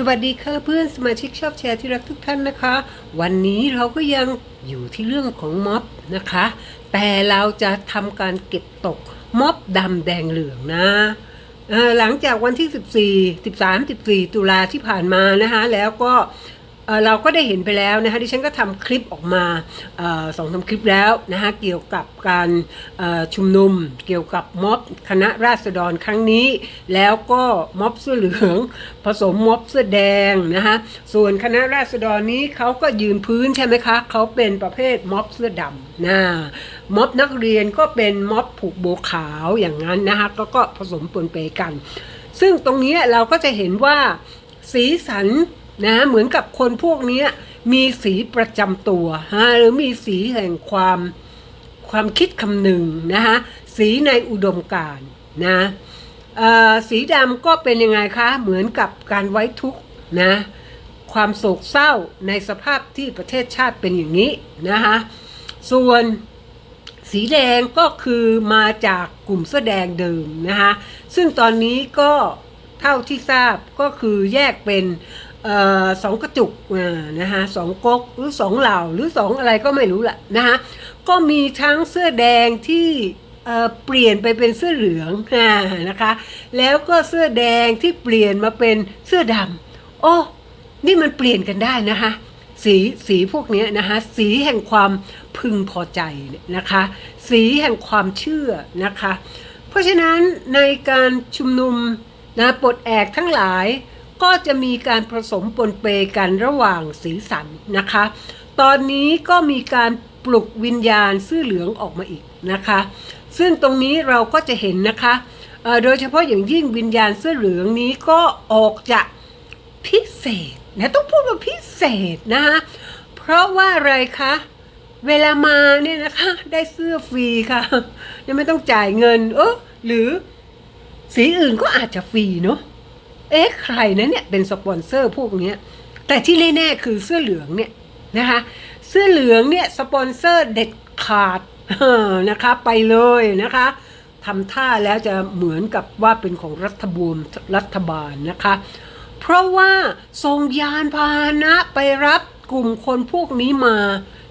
สวัสดีค่ะเพื่อนสมาชิกชอบแชร์ที่รักทุกท่านนะคะ วันนี้เราก็ยังอยู่ที่เรื่องของม็อบนะคะ แต่เราจะทำการเก็บตกม็อบดำแดงเหลืองนะหลังจากวันที่ 14 13 14 ตุลาที่ผ่านมานะคะแล้วก็ เราก็ได้เห็นไปแล้วนะคะดิฉันก็ทำคลิปออกมาออสองทำคลิปแล้วนะคะเกี่ยวกับการชุมนุม เกี่ยวกับม็อบคณะราษฎรครั้งนี้ แล้วก็ม็อบเสื้อเหลือง ผสมม็อบเสื้อแดงนะคะส่วนคณะราษฎรนี้เขาก็ยืนพื้นใช่ไหมคะเขาเป็นประเภทม็อบเสื้อดำนะม็อบนักเรียนก็เป็นม็อบผูกโบขาวอย่างนั้นนะคะก็ก็ผสมปนเปกัน ซึ่งตรงนี้เราก็จะเห็นว่าสีสัน นะเหมือนกับคนพวกนี้มีสีประจำตัวฮะหรือมีสีแห่งความความคิดคำหนึ่งนะคะสีในอุดมการณ์นะสีดำก็เป็นยังไงคะ เหมือนกับการไว้ทุกข์นะความโศกเศร้าในสภาพที่ประเทศชาติเป็นอย่างนี้นะคะส่วนสีแดงก็คือมาจากกลุ่มเสื้อแดงเดิมนะคะซึ่งตอนนี้ก็เท่าที่ทราบก็คือแยกเป็น สองกระจุกนะคะสองก๊กหรือสองเหล่าหรือสองอะไรก็ไม่รู้ละนะคะก็มีทั้งเสื้อแดงที่เเปลี่ยนไปเป็นเสื้อเหลืองนะคะ แล้วก็เสื้อแดงที่เปลี่ยนมาเป็นเสื้อดำโอ้นี่มันเปลี่ยนกันได้นะคะสีสีพวกนี้นะคะสีแห่งความพึงพอใจเนี่ยนะคะ สีแห่งความเชื่อนะคะ เพราะฉะนั้นในการชุมนุมนะปลดแอกทั้งหลาย ก็จะมีการผสมปนเปกันระหว่างสีสันนะคะ ตอนนี้ก็มีการปลุกวิญญาณเสื้อเหลืองออกมาอีกนะคะ ซึ่งตรงนี้เราก็จะเห็นนะคะโดยเฉพาะอย่างยิ่งวิญญาณเสื้อเหลืองนี้ก็ออกจากพิเศษนะต้องพูดว่าพิเศษนะคะเพราะว่าอะไรคะเวลามาเนี่ยนะคะ ได้เสื้อฟรีค่ะยังไม่ต้องจ่ายเงิน เออหรือสีอื่นก็อาจจะฟรีเนาะ เอ๊ะใครนะเนี่ยเป็นสปอนเซอร์พวกนี้แต่ที่แน่ๆคือเสื้อเหลืองเนี่ยนะคะเสื้อเหลืองเนี่ยสปอนเซอร์เด็ดขาดนะคะไปเลยนะคะทำท่าแล้วจะเหมือนกับว่าเป็นของรัฐบาลรัฐบาลนะคะ เพราะว่าส่งยานพาหนะไปรับกลุ่มคนพวกนี้มา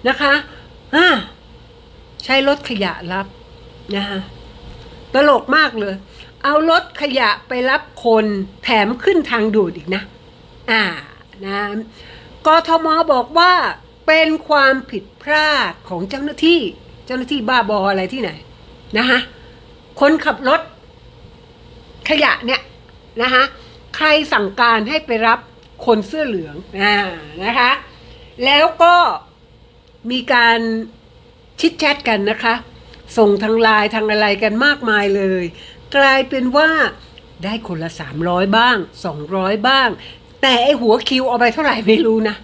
นะคะใช้รถขยะรับนะคะตลกมากเลย เอารถขยะไปรับคนแถมขึ้นทางด่วนอีกนะ อ่านะกทมบอกว่าเป็นความผิดพลาดของเจ้าหน้าที่ เจ้าหน้าที่บ้าบออะไรที่ไหนนะคะคนขับรถขยะเนี่ยนะคะใครสั่งการให้ไปรับคนเสื้อเหลืองอ่านะคะ แล้วก็มีการชิดแชทกันนะคะ ส่งทางไลน์ทางอะไรกันมากมายเลย กลายเป็นว่าได้คนละ 300 บ้าง 200 บ้าง แต่ไอหัวคิวเอาไปเท่าไหร่ไม่รู้นะ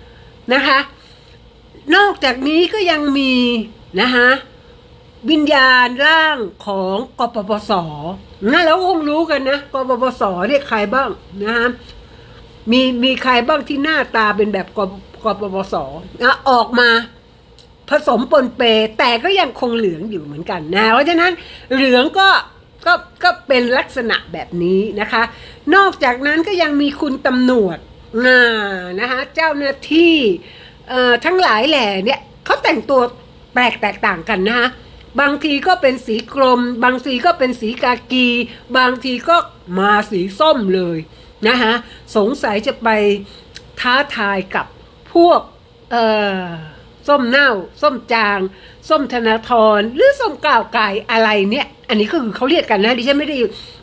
นะคะ นอกจากนี้ก็ยังมีนะคะวิญญาณร่างของกปปสนะแล้วคงรู้กันนะกปปสเนี่ยใครบ้างนะคะมีมีใครบ้างที่หน้าตาเป็นแบบกกปปสนะออกมาผสมปนเป แต่ก็ยังคงเหลืองอยู่เหมือนกันนะเพราะฉะนั้นเหลืองก็ ก็ก็เป็นลักษณะแบบนี้นะคะ นอกจากนั้นก็ยังมีคุณตำรวจนะนะคะเจ้าหน้าที่ทั้งหลายแหล่เนี่ยเขาแต่งตัวแปลกแตกต่างกันนะคะบางทีก็เป็นสีกรม บางทีก็เป็นสีกากี บางทีก็มาสีส้มเลยนะคะสงสัยจะไปท้าทายกับพวกเอ่อ ส้มเน่า ส้มจาง ส้มธนาธรหรือส้มก้าวไก่อะไรเนี่ย อันนี้ก็คือเขาเรียกกันนะดิฉันไม่ได้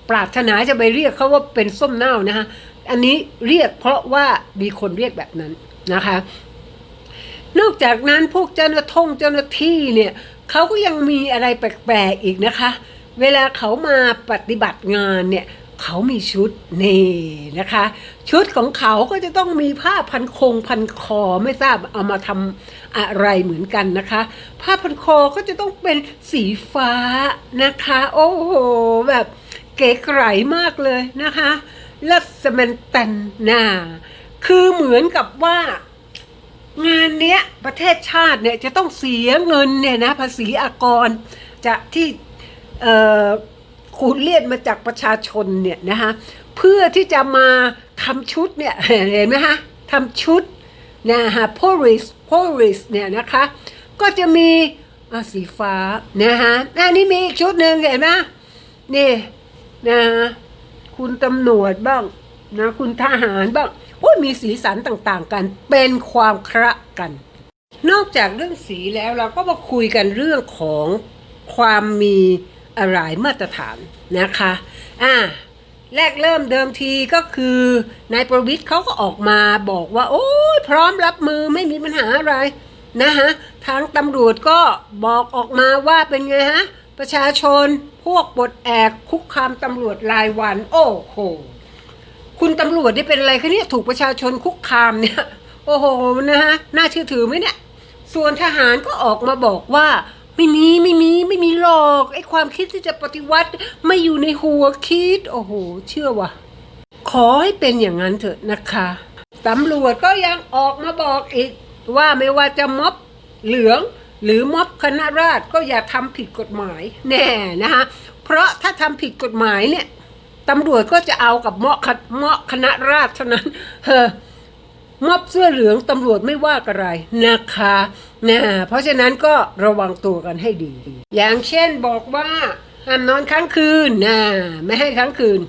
ปรารถนาจะไปเรียกเขาว่าเป็นส้มเน่านะคะอันนี้เรียกเพราะว่ามีคนเรียกแบบนั้นนะคะ นอกจากนั้นพวกเจ้าหน้าท่งเจ้าหน้าที่เนี่ยเขาก็ยังมีอะไรแปลกๆอีกนะคะ เวลาเขามาปฏิบัติงานเนี่ย เขามีชุดนี่นะคะ ชุดของเขาก็จะต้องมีผ้าพันคงพันคอไม่ทราบเอามาทำอะไรเหมือนกันนะคะ ผ้าพันคอก็จะต้องเป็นสีฟ้านะคะ โอ้โหแบบเก๋ไก๋มากเลยนะคะลัสเมนตันนาคือเหมือนกับว่างานเนี้ยประเทศชาติเนี่ยจะต้องเสียเงินเนี่ยนะภาษีอากรจะที่เอ่อ ขูดเลียดมาจากประชาชนเนี่ยนะคะเพื่อที่จะมาทำชุดเนี่ยเห็นไหมฮะทำชุดนะฮะ police police เนี่ยนะคะก็จะมีะสีฟ้านะฮะอันนี้มีอีกชุดหนึ่งเห็นไหมนี่นะฮะคุณตำรวจบ้างนะคุณทหารบ้างโอ้ยมีสีสันต่างๆ กันเป็นความคระกัน นอกจากเรื่องสีแล้วเราก็มาคุยกันเรื่องของความมี อะไรมาตรฐานนะคะอ่าแรกเริ่มเดิมทีก็คือนายประวิทย์เขาก็ออกมาบอกว่า โอ้ยพร้อมรับมือไม่มีปัญหาอะไรนะฮะทางตำรวจก็บอกออกมาว่าเป็นไงฮะ ประชาชนพวกปลดแอกคุกคามตำรวจรายวัน โอ้โห คุณตำรวจได้เป็นอะไรคะเนี่ยถูกประชาชนคุกคามเนี่ย โอ้โหนะฮะน่าเชื่อถือไหมเนี่ย ส่วนทหารก็ออกมาบอกว่า ไม่มีไม่มีไม่มีหรอกไอ้ความคิดที่จะปฏิวัติไม่อยู่ในหัวคิด โอ้โห เชื่อวะขอให้เป็นอย่างนั้นเถอะนะคะตำรวจก็ยังออกมาบอกอีก ว่าไม่ว่าจะม็อบเหลือง หรือม็อบคณะราษฎรก็อย่าทำผิดกฎหมายแน่นะคะเพราะถ้าทำผิดกฎหมายเนี่ยตำรวจก็จะเอากับเมาะคเมาะคณะราษฎรเท่านั้นเฮ้อ ม็อบเสื้อเหลืองตำรวจไม่ว่าอะไรนะคะนะเพราะฉะนั้นก็ระวังตัวกันให้ดี อย่างเช่นบอกว่าห้ามนอนค้างคืนนะไม่ให้ค้างคืน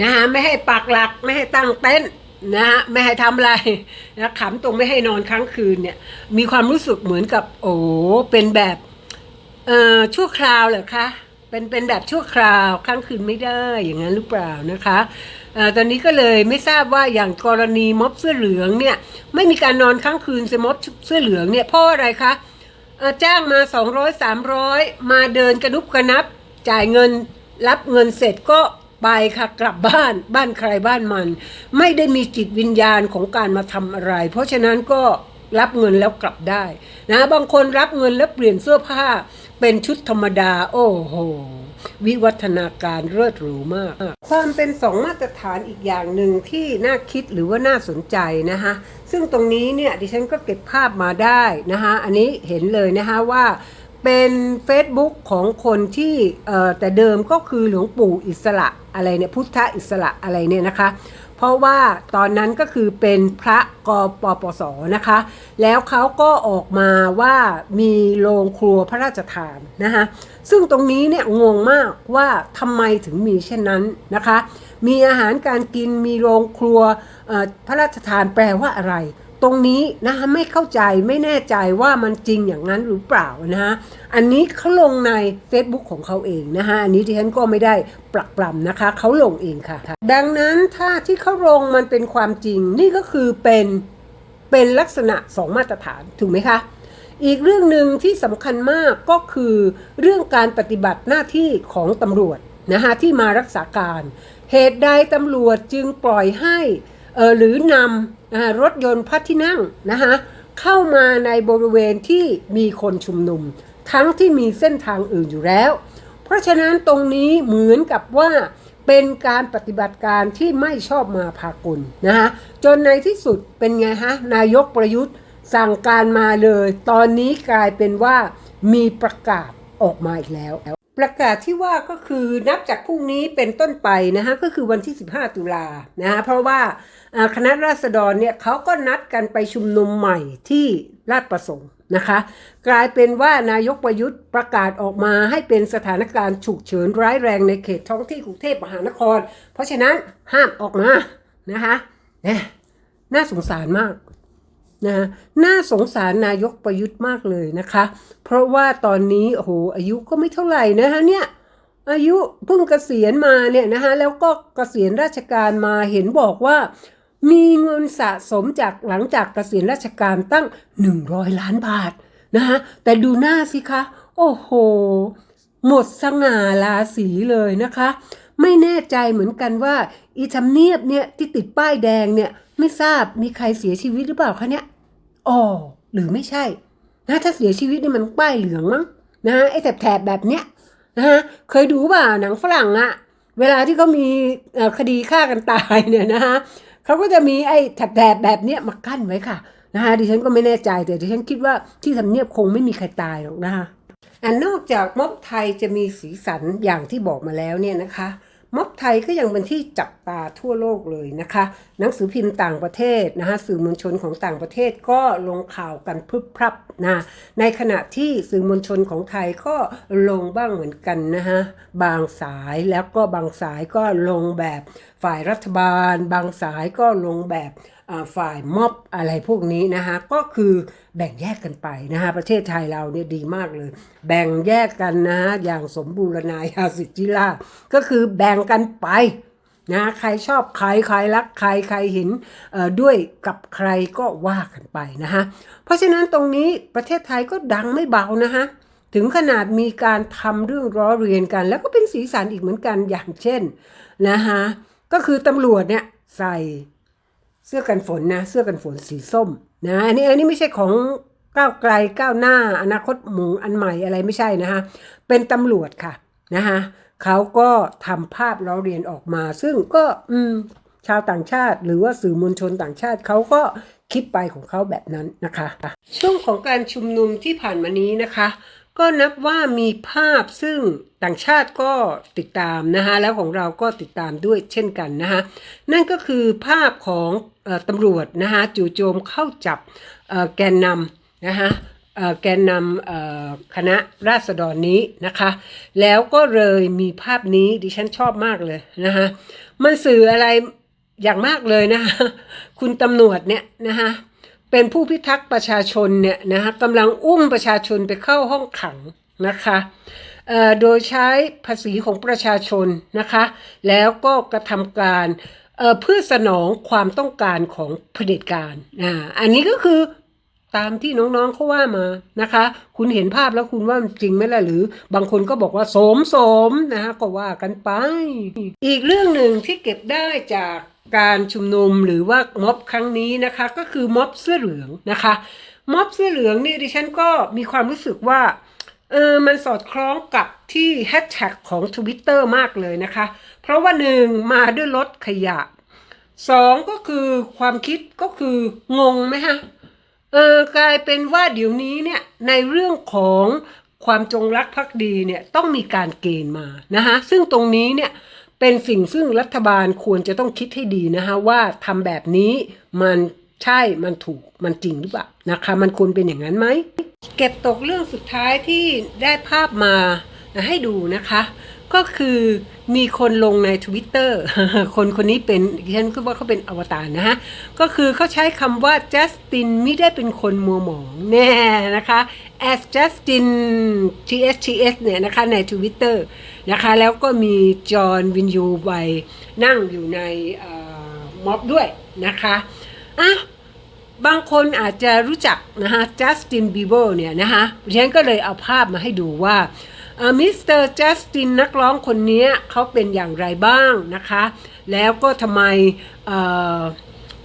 นะฮะไม่ให้ปักหลักไม่ให้ตั้งเต็นท์นะฮะไม่ให้ทำอะไรนะขำตรงไม่ให้นอนค้างคืนเนี่ย มีความรู้สึกเหมือนกับ โอ้เป็นแบบเอ่อชั่วคราวเหรอคะ เป็นเป็นแบบชั่วคราวค้างคืนไม่ได้อย่างนั้นหรือเปล่านะคะอตอนนี้ก็เลยไม่ทราบว่าอย่างกรณีม็อบเสื้อเหลืองเนี่ยไม่มีการนอนค้างคืนสม็อบเสื้อเหลืองเนี่ยเพราะอะไรคะเอ่อจ้างมา 200 300 มาเดินกระนุบกระนับ จ่ายเงินรับเงินเสร็จก็ไปค่ะกลับบ้านบ้านใครบ้านมัน ไม่ได้มีจิตวิญญาณของการมาทำอะไร เพราะฉะนั้นก็รับเงินแล้วกลับได้นะบางคนรับเงินแล้วเปลี่ยนเสื้อผ้า เป็นชุดธรรมดา โอ้โห วิวัฒนาการเลิศหรูมาก ความเป็นสองมาตรฐานอีกอย่างหนึ่งที่น่าคิดหรือว่าน่าสนใจนะคะซึ่งตรงนี้เนี่ยดิฉันก็เก็บภาพมาได้นะคะอันนี้เห็นเลยนะคะว่าเป็น Facebook ของคนที่แต่เดิมก็คือหลวงปู่อิสระอะไรเนี่ยพุทธอิสระอะไรเนี่ยนะคะ เพราะว่าตอนนั้นก็คือเป็นพระกปปสนะคะ แล้วเขาก็ออกมาว่ามีโรงครัวพระราชทานนะคะซึ่งตรงนี้เนี่ยงงมากว่าทำไมถึงมีเช่นนั้นนะคะ มีอาหารการกินมีโรงครัวพระราชทานแปลว่าอะไร ตรงนี้นะคะไม่เข้าใจไม่แน่ใจว่ามันจริงอย่างนั้นหรือเปล่านะฮะอันนี้เขาลงใน Facebook ของเขาเองนะคะอันนี้ที่ฉันก็ไม่ได้ปรักปรำนะคะเขาลงเองค่ะ ดังนั้นถ้าที่เขาลงมันเป็นความจริงนี่ก็คือเป็นเป็นลักษณะสองมาตรฐานถูกไหมคะอีกเรื่องหนึ่งที่สำคัญมากก็คือเรื่องการปฏิบัติหน้าที่ของตำรวจนะคะที่มารักษาการ เหตุใดตำรวจจึงปล่อยให้เออหรือนำ รถยนต์พัดที่นั่งนะคะเข้ามาในบริเวณที่มีคนชุมนุม ทั้งที่มีเส้นทางอื่นอยู่แล้ว เพราะฉะนั้นตรงนี้เหมือนกับว่าเป็นการปฏิบัติการที่ไม่ชอบมาพากลนะคะจนในที่สุดเป็นไงฮะนายกประยุทธ์สั่งการมาเลย ตอนนี้กลายเป็นว่ามีประกาศออกมาอีกแล้ว ประกาศที่ว่าก็คือนับจากพรุ่งนี้เป็นต้นไปนะฮะก็คือวันที่ 15 ตุลานะฮะเพราะว่าคณะราษฎรเนี่ยเขาก็นัดกันไปชุมนุมใหม่ที่ราชประสงค์นะคะกลายเป็นว่านายกประยุทธ์ประกาศออกมาให้เป็นสถานการณ์ฉุกเฉินร้ายแรงในเขตท้องที่กรุงเทพมหานคร เพราะฉะนั้นห้ามออกมานะคะเนี่ยน่าสงสารมาก นะน่าสงสารนายกประยุทธ์มากเลยนะคะ เพราะว่าตอนนี้โอ้โหอายุก็ไม่เท่าไหร่นะคะเนี่ยอายุเพิ่งเกษียณมาเนี่ยนะคะแล้วก็เกษียณราชการมาเห็นบอกว่า มีเงินสะสมจากหลังจากเกษียณราชการตั้ง 100 ล้านบาทนะคะแต่ดูหน้าสิคะ โอ้โห หมดสง่าราศีเลยนะคะ ไม่แน่ใจเหมือนกันว่าอีทำเนียบเนี่ยที่ติดป้ายแดงเนี่ย ไม่ทราบมีใครเสียชีวิตหรือเปล่าคะเนี่ยอ๋อหรือไม่ใช่ นะถ้าเสียชีวิตนี่มันป้ายเหลืองมั้งนะไอ้แถบๆแบบเนี้ยนะฮะเคยดูเปล่าหนังฝรั่งอะเวลาที่เขามีคดีฆ่ากันตายเนี่ยนะฮะเขาก็จะมีไอ้แถบๆแบบเนี้ยมากั้นไว้ค่ะนะฮะดิฉันก็ไม่แน่ใจแต่ดิฉันคิดว่าที่ทำเนียบคงไม่มีใครตายหรอกนะคะอันนอกจากม็อบไทยจะมีสีสันอย่างที่บอกมาแล้วเนี่ยนะคะ ม็อบไทยก็ยังเป็นที่จับตาทั่วโลกเลยนะคะหนังสือพิมพ์ต่างประเทศนะคะสื่อมวลชนของต่างประเทศก็ลงข่าวกันพรึบพรับนะในขณะที่สื่อมวลชนของไทยก็ลงบ้างเหมือนกันนะคะบางสายแล้วก็บางสายก็ลงแบบฝ่ายรัฐบาล บางสายก็ลงแบบ ฝ่ายม็อบอะไรพวกนี้นะคะก็คือแบ่งแยกกันไปนะคะประเทศไทยเราเนี่ยดีมากเลย แบ่งแยกกันนะฮะอย่างสมบูรณาญาสิทธิราชก็คือแบ่งกันไปนะใครชอบใครใครรักใครใครเห็นด้วยกับใครก็ว่ากันไปนะฮะเพราะฉะนั้นตรงนี้ประเทศไทยก็ดังไม่เบานะฮะถึงขนาดมีการทำเรื่องล้อเรียนกัน แล้วก็เป็นสีสันอีกเหมือนกันอย่างเช่นนะฮะก็คือตำรวจเนี่ยใส่ เสื้อกันฝนนะ เสื้อกันฝนสีส้มนะอันนี้อันนี้ไม่ใช่ของก้าวไกลก้าวหน้า อนาคตหมูอันใหม่อะไรไม่ใช่นะคะเป็นตำรวจค่ะนะคะเขาก็ทำภาพล้อเรียนออกมา ซึ่งก็อืมชาวต่างชาติ หรือว่าสื่อมวลชนต่างชาติเขาก็คิดไปของเขาแบบนั้นนะคะ ช่วงของการชุมนุมที่ผ่านมานี้นะคะ ก็นับว่ามีภาพซึ่งต่างชาติก็ติดตามนะคะแล้วของเราก็ติดตามด้วยเช่นกันนะคะนั่นก็คือภาพของออตำรวจนะคะจู่โจมเข้าจับแกนนำนะคะแกนนำคณะราษฎรนี้นะคะ แล้วก็เลยมีภาพนี้ดิฉันชอบมากเลยนะคะมันสื่ออะไรอย่างมากเลยนะคะคุณตำรวจเนี่ยนะคะ เป็นผู้พิทักษ์ประชาชนเนี่ยนะคะกำลังอุ้มประชาชนไปเข้าห้องขังนะคะโดยใช้ภาษีของประชาชนนะคะ แล้วก็กระทำการเเพื่อสนองความต้องการของเผด็จการอ่าอันนี้ก็คือตามที่น้องๆเขาว่ามานะคะ คุณเห็นภาพแล้วคุณว่าจริงไหมล่ะหรือ บางคนก็บอกว่าสมสมนะคะก็ว่ากันไป อีกเรื่องหนึ่งที่เก็บได้จาก การชุมนุมหรือว่าม็อบครั้งนี้นะคะก็คือม็อบเสื้อเหลืองนะคะม็อบเสื้อเหลืองนี่ดิฉันก็มีความรู้สึกว่าเออมันสอดคล้องกับที่แฮชแท็กของ Twitter มากเลยนะคะ เพราะว่าหนึ่งมาด้วยรถขยะสองก็คือความคิดก็คืองงไหมฮะเออกลายเป็นว่าเดี๋ยวนี้เนี่ยในเรื่องของความจงรักภักดีเนี่ยต้องมีการเกณฑ์มานะคะซึ่งตรงนี้เนี่ย เป็นสิ่งซึ่งรัฐบาลควรจะต้องคิดให้ดีนะคะว่าทำแบบนี้มันใช่มันถูกมันจริงหรือเปล่านะคะมันควรเป็นอย่างนั้นไหม เก็บตกเรื่องสุดท้ายที่ได้ภาพมาให้ดูนะคะ ก็คือมีคนลงใน Twitter คนคนนี้เป็นฉันคิดว่าเขาเป็นอวตารนะฮะ ก็คือเขาใช้คำว่า Justin ไม่ได้เป็นคนมัวหมองแน่นะคะ as Justin TSTS เนี่ยนะคะใน Twitter นะคะ แล้วก็มีจอห์นวินยูไวนั่งอยู่ในม็อบด้วยนะคะอะบางคนอาจจะรู้จักนะฮะจัสตินบีเบอร์เนี่ยนะคะฉันก็เลยเอาภาพมาให้ดูว่ามิสเตอร์จัสตินนักร้องคนนี้เขาเป็นอย่างไรบ้างนะคะ แล้วก็ทำไม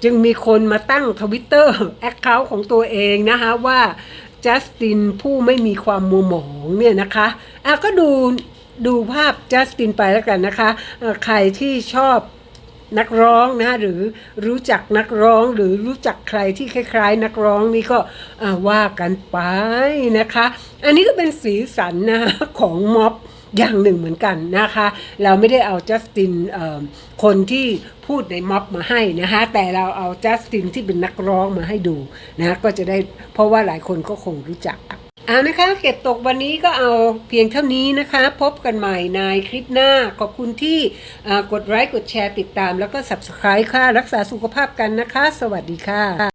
จึงมีคนมาตั้งทวิตเตอร์แอคเคาท์ของตัวเองนะคะว่าจัสตินผู้ไม่มีความมัวหมองเนี่ยนะคะอะก็ดู ดูภาพจัสตินไปแล้วกันนะคะ ใครที่ชอบนักร้องนะหรือรู้จักนักร้องหรือรู้จักใครที่คล้าย ๆ นักร้องนี่ก็ว่ากันไปนะคะ อันนี้ก็เป็นสีสันนะของม็อบอย่างหนึ่งเหมือนกันนะคะ เราไม่ได้เอาจัสตินคนที่พูดในม็อบมาให้นะคะแต่เราเอาจัสตินที่เป็นนักร้องมาให้ดูนะก็จะได้เพราะว่าหลายคนก็คงรู้จัก เอานะคะเก็บตกวันนี้ก็เอาเพียงเท่านี้นะคะ พบกันใหม่ในคลิปหน้า ขอบคุณที่กดไลค์กดแชร์ติดตาม แล้วก็ Subscribe ค่ะ รักษาสุขภาพกันนะคะ สวัสดีค่ะ